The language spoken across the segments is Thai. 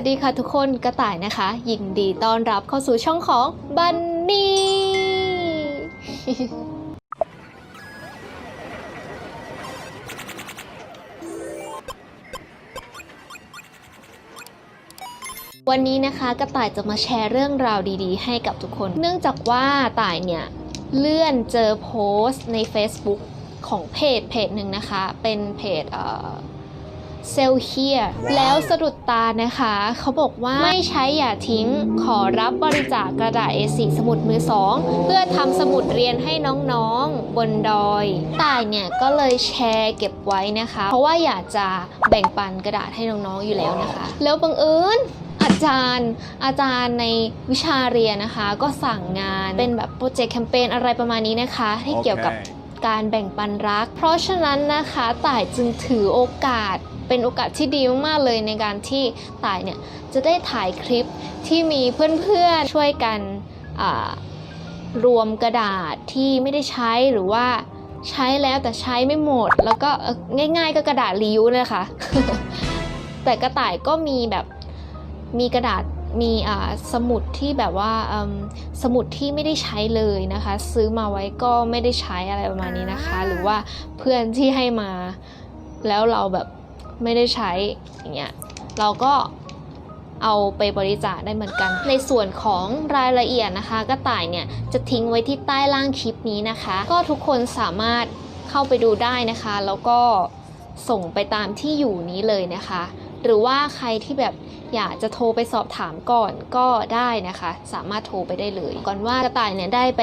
วัสดีค่ะทุกคนกระต่ายนะคะ ยินดีต้อนรับเข้าสู่ช่องของบันนี่วันนี้นะคะกระต่ายจะมาแชร์เรื่องราวดีๆ ให้กับทุกคน เนื่องจากว่าต่ายเนี่ย เลื่อนเจอโพสต์ใน Facebook ของเพจเพจหนึ่งนะคะ เป็นเพจเอ่อ เซลเฮียแล้วสะดุดตานะคะ เขาบอกว่าไม่ใช้อย่าทิ้งขอรับบริจาคกระดาษ A4 สมุดมือสองเพื่อทำสมุดเรียนให้น้องๆบนดอยต่ายเนี่ยก็เลยแชร์เก็บไว้นะคะ เพราะว่าอยากจะแบ่งปันกระดาษให้น้องๆอยู่แล้วนะคะ แล้วบังเอิญอาจารย์อาจารย์ในวิชาเรียนนะคะ ก็สั่งงานเป็นแบบโปรเจกต์แคมเปญอะไรประมาณนี้นะคะ ที่เกี่ยวกับการแบ่งปันรัก เพราะฉะนั้นนะคะต่ายจึงถือโอกาส เป็นโอกาสที่ดีมากๆเลยในการที่ต่ายเนี่ยจะได้ถ่ายคลิปที่มีเพื่อนๆช่วยกันอ่ารวมกระดาษที่ไม่ได้ใช้หรือว่าใช้แล้วแต่ใช้ไม่หมด แล้วก็เอ่อง่ายๆก็กระดาษรีวิวเลยค่ะ แต่กระต่ายก็มีแบบมีกระดาษมีอ่าสมุดที่แบบว่าอืมสมุดที่ไม่ได้ใช้เลยนะคะ ซื้อมาไว้ก็ไม่ได้ใช้อะไรประมาณนี้นะคะ หรือว่าเพื่อนที่ให้มา แล้วเราแบบ ไม่ได้ใช้อย่างเงี้ยเราก็เอาไปบริจาคได้เหมือนกัน ในส่วนของรายละเอียดนะคะ กระต่ายเนี่ยจะทิ้งไว้ที่ใต้ล่างคลิปนี้นะคะ ก็ทุกคนสามารถเข้าไปดูได้นะคะ แล้วก็ส่งไปตามที่อยู่นี้เลยนะคะ หรือว่าใครที่แบบอยากจะโทรไปสอบถามก่อนก็ได้นะคะ สามารถโทรไปได้เลย ก่อนว่ากระต่ายเนี่ยได้ไป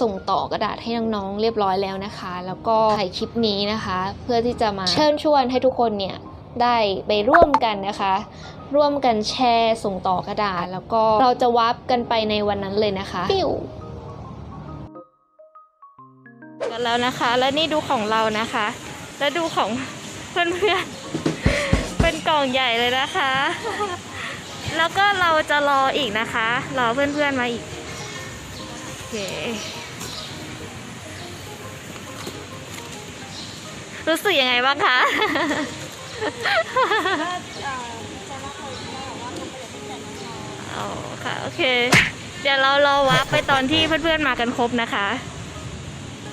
ส่งต่อกระดาษให้น้องๆเรียบร้อยแล้วนะคะ แล้วก็ถ่ายคลิปนี้นะคะ เพื่อที่จะมาเชิญชวนให้ทุกคนเนี่ยได้ไปร่วมกันนะคะ ร่วมกันแชร์ส่งต่อกระดาษ แล้วก็เราจะวับกันไปในวันนั้นเลยนะคะปิ้วกันแล้วนะคะ แล้วนี่ดูของเรานะคะ แล้วดูของเพื่อนๆเป็นกล่องใหญ่เลยนะคะ แล้วก็เราจะรออีกนะคะ รอเพื่อนๆมาอีก เค รู้สึกยังไงบ้างคะอ๋อค่ะ โอเค เดี๋ยวเรารอวับไปตอนที่เพื่อนๆมากันครบนะคะ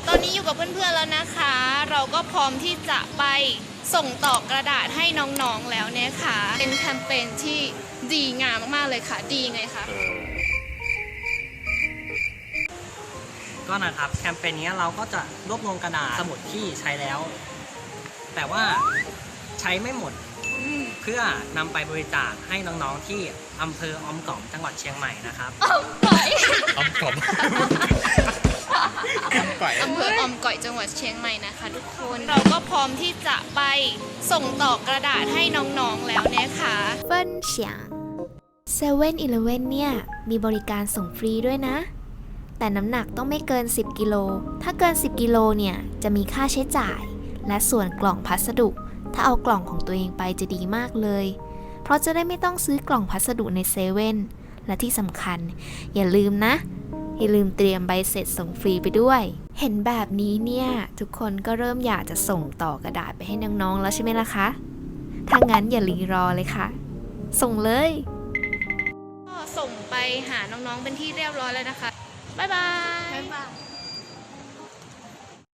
ตอนนี้อยู่กับเพื่อนๆแล้วนะคะ เราก็พร้อมที่จะไปส่งต่อกระดาษให้น้องๆแล้วเนี่ยค่ะ เป็นแคมเปญที่ดีงามมากๆเลยค่ะ ดีไงคะ ก็นะครับแคมเปญนี้เราก็จะรวบรวมกระดาษสมุดที่ใช้แล้ว แต่ว่าใช้ไม่หมดเพื่อนำไปบริจาคให้น้องๆที่อำเภอออมก๋อมจังหวัดเชียงใหม่นะครับอมกบอมก่อยอำเภอออมก่อยจังหวัดเชียงใหม่นะคะ ทุกคนเราก็พร้อมที่จะไปส่งต่อกระดาษให้น้องๆแล้วเนี่ยค่ะเฟินเฉียงเซเว่นอีเลเว่นเนี่ยมีบริการส่งฟรีด้วยนะ แต่น้ำหนักต้องไม่เกิน 10 กิโล ถ้าเกิน 10 กิโลเนี่ย จะมีค่าใช้จ่าย และส่วนกล่องพัสดุ ถ้าเอากล่องของตัวเองไปจะดีมากเลย เพราะจะได้ไม่ต้องซื้อกล่องพัสดุในเซเว่น และที่สำคัญ อย่าลืมนะ อย่าลืมเตรียมใบเสร็จส่งฟรีไปด้วย เห็นแบบนี้เนี่ย ทุกคนก็เริ่มอยากจะส่งต่อกระดาษไปให้น้องๆแล้วใช่ไหมล่ะคะ ถ้างั้นอย่ารีรอเลยค่ะ ส่งเลย ก็ส่งไปหาน้องๆเป็นที่เรียบร้อยแล้วนะคะ 拜拜。